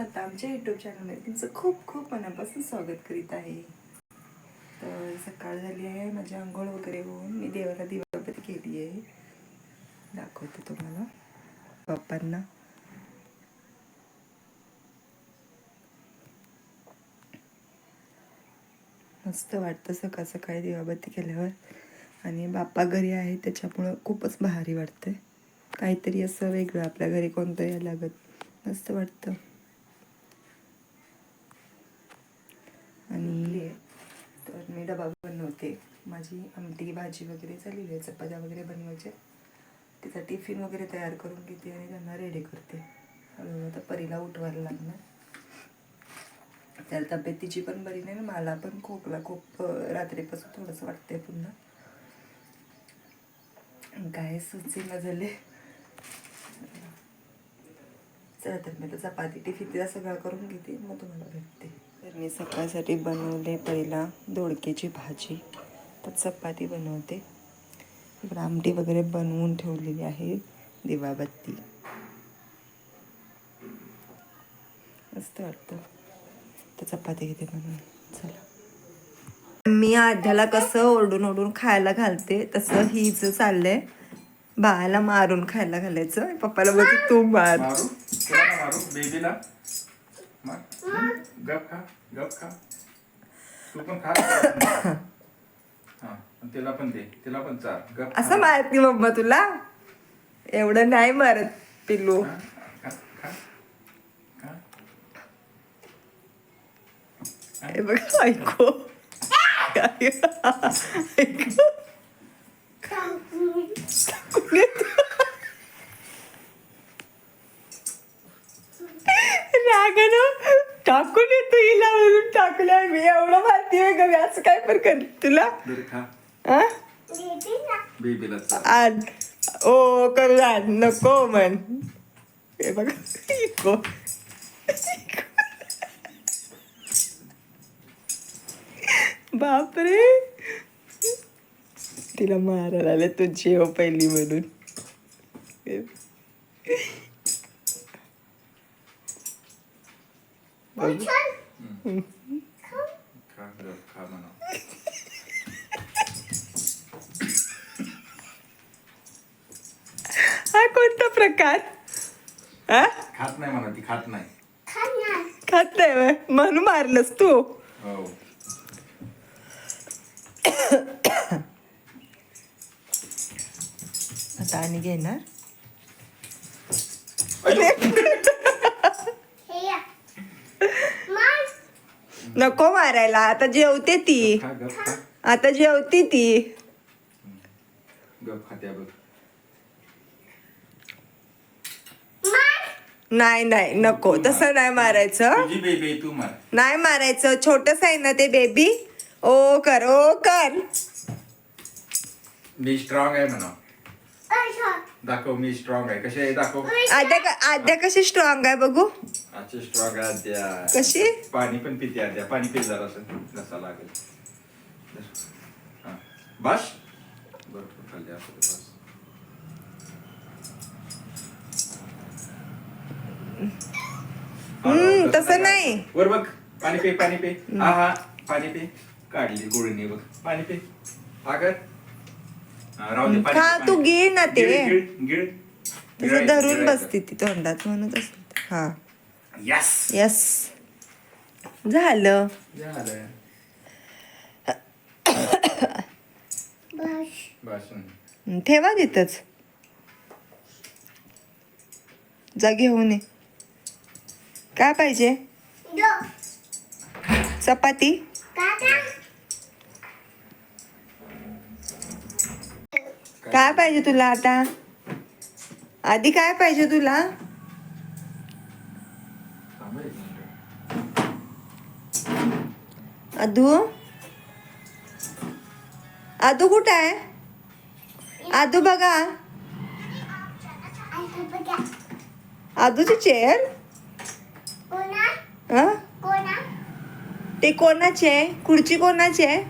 लता आमच्या युट्यूब चॅनलमध्ये तुमचं खूप खूप मनापासून स्वागत करीत आहे. तर सकाळ झाली आहे माझी आंघोळ वगैरे होऊन मी देवाला दिवाबत्ती केली आहे. दाखवते तुम्हाला. पप्पांना. मस्त वाटतं सकाळ सकाळी दिवाबत्ती केल्यावर. आणि बाप्पा घरी आहे त्याच्यामुळं खूपच भारी वाटते काहीतरी असं वेगळं आपल्या घरी कोणतं यायला लागत मस्त वाटतं. आणि तर मी डबा बनवते. माझी आमटी भाजी वगैरे झालेली आहे. चपात्या वगैरे बनवायच्या. तिचा टिफिन वगैरे तयार करून घेते आणि त्यांना रेडी करते. हळूहळू आता परीला उठवायला लागणार. त्याला तब्येतीची पण बरी नाही ना मला पण खोकला खूप रात्रीपासून थोडंसं वाटतंय पुन्हा. काय सुचेना झाले. चला तर मी तर चपाती टिफिन तिला सगळं करून घेते मग तुम्हाला भेटते. तर मी सकाळसाठी बनवले पहिला दोडक्याची भाजी तर चपाती बनवते. इकडं आमटी वगैरे बनवून ठेवलेली आहे दिवाबत्ती. मस्त वाटतं. तर चपाती घेते बनवून चला. मी आध्याला कसं ओरडून ओरडून खायला घालते तसं हीच चाललंय. बाळाला मारून खायला घालायचं. पप्पाला बोलते तू मार? बेबीला? गप खा गप खा. तू पण खा. हा तिला पण दे. तिला पण चार गप खा. असं मारती मम्मा तुला? एवढं नाही मारत पिल्लू. खा, खा, खा. खा. हे. बघ ऐको. ऐको. रागानं टाकून येतो हिला म्हणून टाकलं मी. एवढं मारती आहे का? मी असं काय पण कर तुला? खा. हा बेबीला ओ करू आण. नको म्हण. हे बघ. बापरे. तिला मारायला आले तू जेव पहिली म्हणून. हा कोणता प्रकार? हा? खात नाही म्हणा ती खात नाही. खात नाही व्हय? म्हणून मारलंस तू. हो. आता आणि घेणार? नको मारायला. आता जेवते ती. खा गप खा आता जेवती ती. गप खात्या बघ. नाही नाही नको. तसं नाही मारायचं. तुझी बेबी तू मार. नाही मारायचं. छोटस आहे ना ते बेबी ओ कर ओ कर. मी स्ट्रॉंग आहे म्हणा. दाखव मी स्ट्रॉंग आहे. कशी आहे? दाखव. आद्या क- आद्या कशी स्ट्रॉंग आहे बघू. आजची स्ट्रॉंग आहे आद्या. कशी? पाणी पण पिते आद्या. पाणी पी जरा घसा लागेल. हा. बस. भरपूर खाल्ली असं ते बस हम्म, तसं नाही. वर बघ. पाणी पे पाणी पे. हा हा. पाणी पे. काढली गोळीने बघ. पाणी पे. आगर हा, राहू दे पाणी खा, पे, तू पाणी. गिळ ना ते. गिळ, गिळ, गिळ. तसं गिळायचं, धरून गिळायचं. बसते ती तोंडात म्हणून तसं. हा. Yes! यस झालं. झालं. बस. ठेवा तिथंच. जा घेऊन ये. काय पाहिजे? चपाती? काय पाहिजे तुला आता? आधी काय पाहिजे तुला? मिनिट. अदू? अदू कुठं आहे? आदू बघा. आदूची चेअर? हं? ते कोणाची आहे? खुर्ची कोणाची आहे?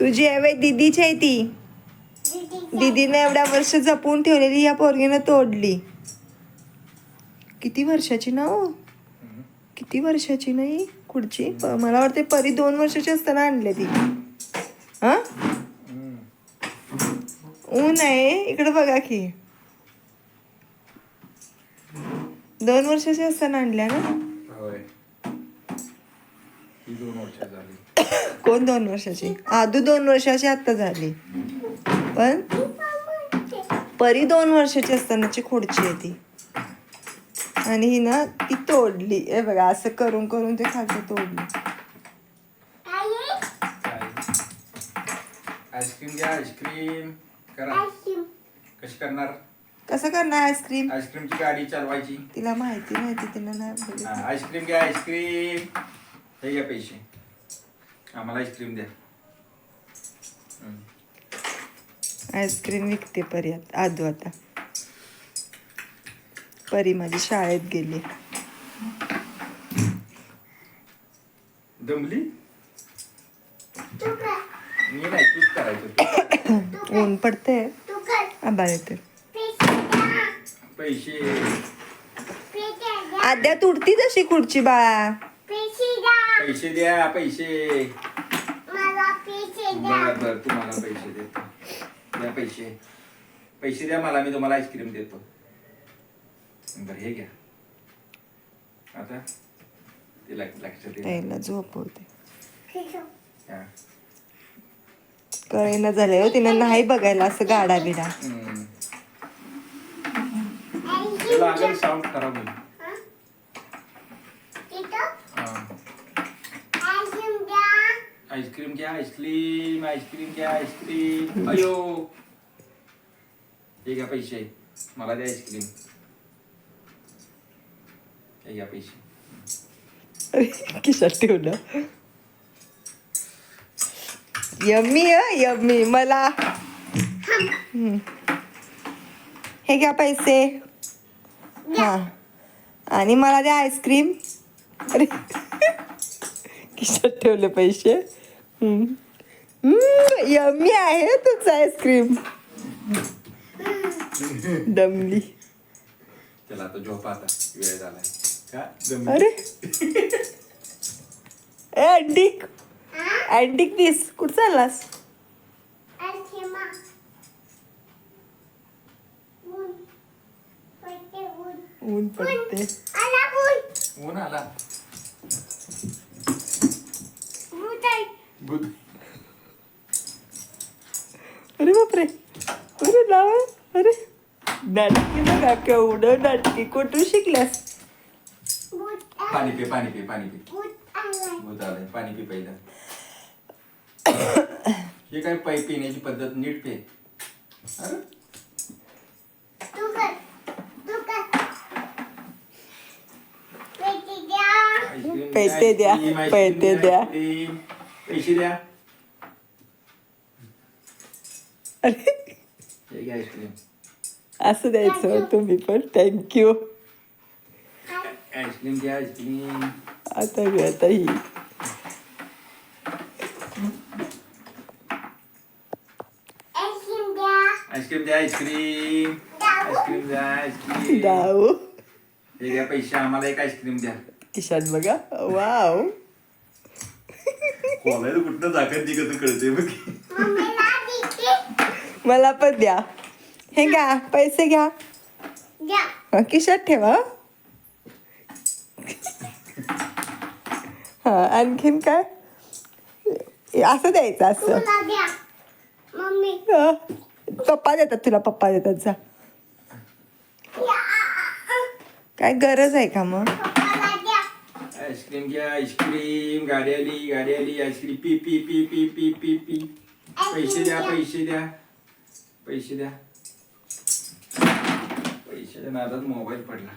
तुझी आहे दीदीची आहे ती. दीदीने एवढ्या वर्ष जपून ठेवलेली या पोरगीनं तोडली. किती वर्षाची ना हो. किती वर्षाची नाही? खुर्ची? प- मला वाटते परी दोन वर्षाची असताना आणली ती. हा? ऊन आहे. इकडे बघा की. दोन वर्षाची असताना आणल्या ना? होय. ही दोन वर्ष झाली. कोण दोन वर्षाची? आदू दोन वर्षाची आता झाली. पण परी दोन वर्षाची असतानाची खोडची आहे ती. आणि ही ना ती तोडली. हे बघा असं करून करून ते खालचं तोडली. आईस्क्रीम घ्या आईस्क्रीम. करा. कशी करणार? कसं करणार आईस्क्रीम? आईस्क्रीमची गाडी चालवायची. तिला माहिती माहिती तिला नाही हा. आईस्क्रीम घ्या आईस्क्रीम. हे घ्या पैसे. आम्हाला आईस्क्रीम द्या. हम्म. आईस्क्रीम विकते परी आता आदू आता. परी माझी शाळेत गेली. दमली? मी नाही तूच करायचं ऊन पडते आभाळ येते पैसे आद्या तुडती तशी खुर्ची बाळा. पैसे द्या. पैसे बर तुम्हाला पैसे द्या. पैसे. पैसे द्या मला मी तुम्हाला आईस्क्रीम देतो. बर हे घ्या. आता तिला लक्षात येईल. त्याला झोपवते हा. कळेना झालंय हो तिनं नाही बघायला असं गाडा बिडा हम्म. लागेल साऊंड खराब होईल. हा. आईस्क्रीम घ्या. आईस्क्रीम आईस्क्रीम घ्या आईस्क्रीम अयो. हे घ्या पैसे. मला द्या आईस्क्रीम. हे घ्या पैसे. अरे किशात ठेवलं. Yummy yummy. मला. हे घ्या पैसे. हा. आणि मला द्या आईस्क्रीम. अरे किशात ठेवले पैसे. यम्मी आहे तुझं आईस्क्रीम. दमली. चला आता झोपा आता. वेळ झालाय. का? अरे. ए अंटिक. अंटिक पीस कुठं चाललास? ऊन पडते ऊन. आला बुध अरे बापरे. अरे नाव अरे नाटकी बघा केवढं नाटकी कुठून शिकल्यास? पाणी पे पाणी पे पाणी पे. भूत आलंय पाणी पे पहिलं. हे काय पाई पिण्याची पद्धत नीट पे. अरे. आईस्क्रीम पैसे द्या, आईस्क्रीम, पैसे द्या. आईस्क्रीम. पैसे द्या. अरे घ्या आईस्क्रीम. असं द्यायचं तुम्ही पण. थँक्यू आईस्क्रीम घ्या आईस्क्रीम. आता मी आता ही. आईस्क्रीम द्या आईस्क्रीम. आईस्क्रीम द्या आईस्क्रीम. डाव हे घ्या पैसे आम्हाला एक आईस्क्रीम द्या. किशात बघा. वाव. खोलायला कुठनं झाकण ती कसं कळते बघ मला पण द्या. हे घ्या पैसे घ्या. हा, खिशात ठेवा हा. आणखीन काय? असं द्यायचं असं. हा. पप्पा देतात तुला पप्पा देतात जा. काय गरज आहे का मग? आईस्क्रीम घ्या आईस्क्रीम. गाडी आली गाडी आली. आईस्क्रीम पी पी पी पी पी पी पी. पैसे द्या पैसे द्या. पैसे द्या. नादात मोबाईल पडला.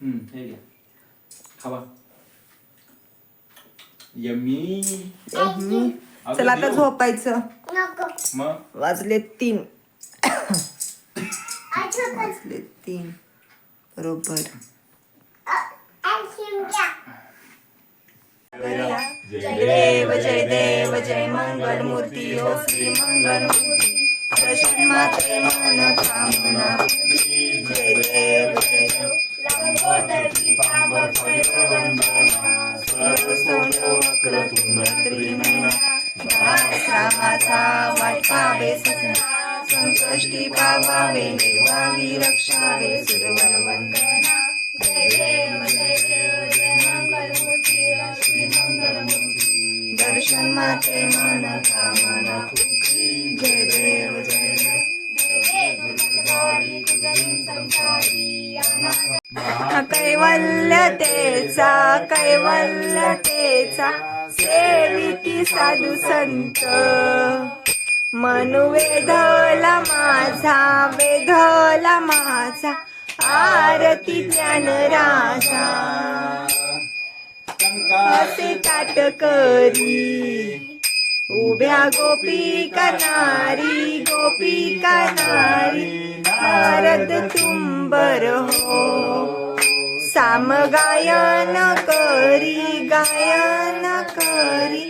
हम्म हे घ्या. खावा. यम्मी. चला आता झोपायचं. मग? वाजले तीन. वाजले तीन. बरोबर. देव जय देव जय मंगल मूर्ती ओ श्री मंगल मूर्ती मात्रे मन कामना जय देव जय देव श्रामाचा वाटपावे ससना संकष्टी पावावे निर्वावी रक्षावे सुरवर कैवल्यतेचा कैवल्यतेचा सेविती साधू संत. मनु वेधला माझा वेधला माझा आरती ज्ञान राजा. असे ताट करी उभ्या गोपी करणारी गोपी नारी भारत तुंबर हो. साम गायन करी गायन करी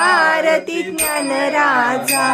आरती ज्ञान राजा